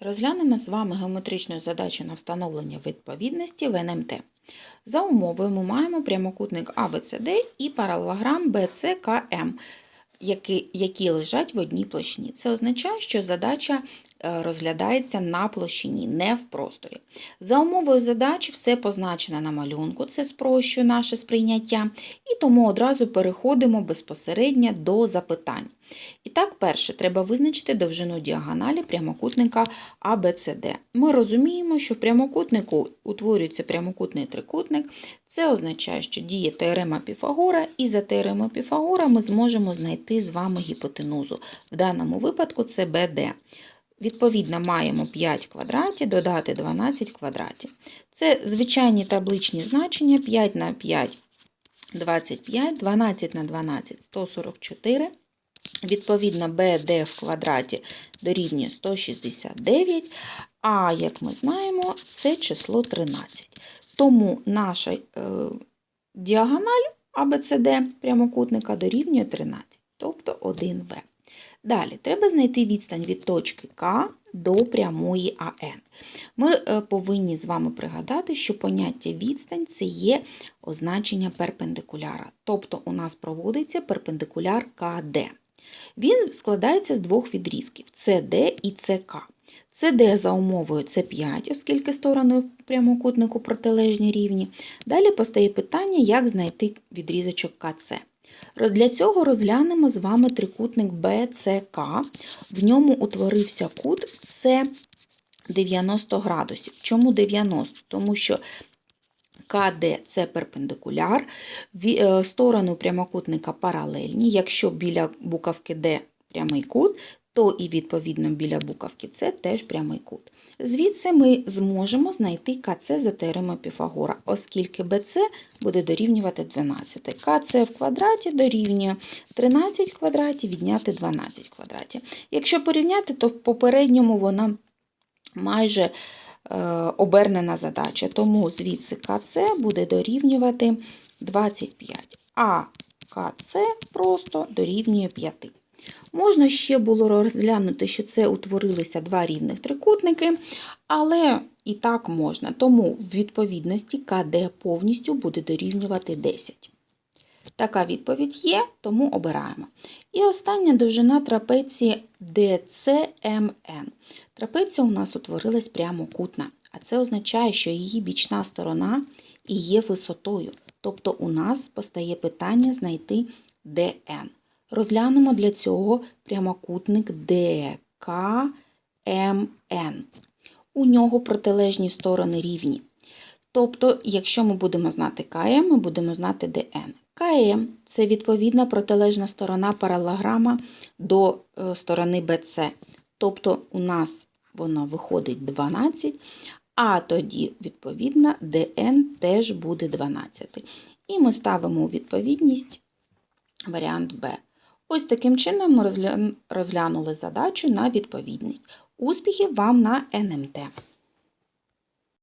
Розглянемо з вами геометричну задачу на встановлення відповідності в НМТ. За умовою ми маємо прямокутник ABCD і паралелограм BCKM, які, лежать в одній площині. Це означає, що задача розглядається на площині, не в просторі. За умовою задачі все позначено на малюнку, це спрощує наше сприйняття, і тому одразу переходимо безпосередньо до запитань. І так, перше, треба визначити довжину діагоналі прямокутника ABCD. Ми розуміємо, що в прямокутнику утворюється прямокутний трикутник. Це означає, що діє теорема Піфагора, і за теоремою Піфагора ми зможемо знайти з вами гіпотенузу. В даному випадку це BD. Відповідно, маємо 5 квадратів, додати 12 квадратів. Це звичайні табличні значення 5 на 5 25, 12 на 12 144. Відповідно, BD в квадраті дорівнює 169, а як ми знаємо, це число 13. Тому наша е, діагональ ABCD прямокутника дорівнює 13, тобто 1В. Далі, треба знайти відстань від точки К до прямої АН. Ми е, повинні з вами пригадати, що поняття відстань це є означення перпендикуляра. Тобто у нас проводиться перпендикуляр КД. Він складається з двох відрізків CD і CK. CD за умовою це 5, оскільки сторони прямокутнику протилежні рівні. Далі постає питання, як знайти відрізочок КЦ. Для цього розглянемо з вами трикутник BCK. В ньому утворився кут С 90 градусів. Чому 90? Тому що КД це перпендикуляр, е, сторони прямокутника паралельні. Якщо біля буковки Д прямий кут, то і відповідно біля буковки С теж прямий кут. Звідси ми зможемо знайти КЦ за теоремою Піфагора, оскільки БЦ буде дорівнювати 12. КЦ в квадраті дорівнює 13 квадратів, відняти 12 квадратів. Якщо порівняти, то в попередньому вона майже е, обернена задача, тому звідси КЦ буде дорівнювати 25, а КЦ просто дорівнює 5. Можна ще було розглянути, що це утворилися два рівних трикутники, але і так можна. Тому в відповідності КД повністю буде дорівнювати 10. Така відповідь є, тому обираємо. І остання довжина трапеції DCMN. Трапеція у нас утворилась прямокутна, а це означає, що її бічна сторона і є висотою. Тобто у нас постає питання знайти DN. Розглянемо для цього прямокутник ДКМН. У нього протилежні сторони рівні. Тобто, якщо ми будемо знати КМ, ми будемо знати ДН. КМ це відповідна протилежна сторона паралограма до е, сторони БЦ. Тобто, у нас воно виходить 12, а тоді, відповідно, ДН теж буде 12. І ми ставимо у відповідність варіант Б. Ось таким чином ми розглянули задачу на відповідність. Успіхів вам на НМТ!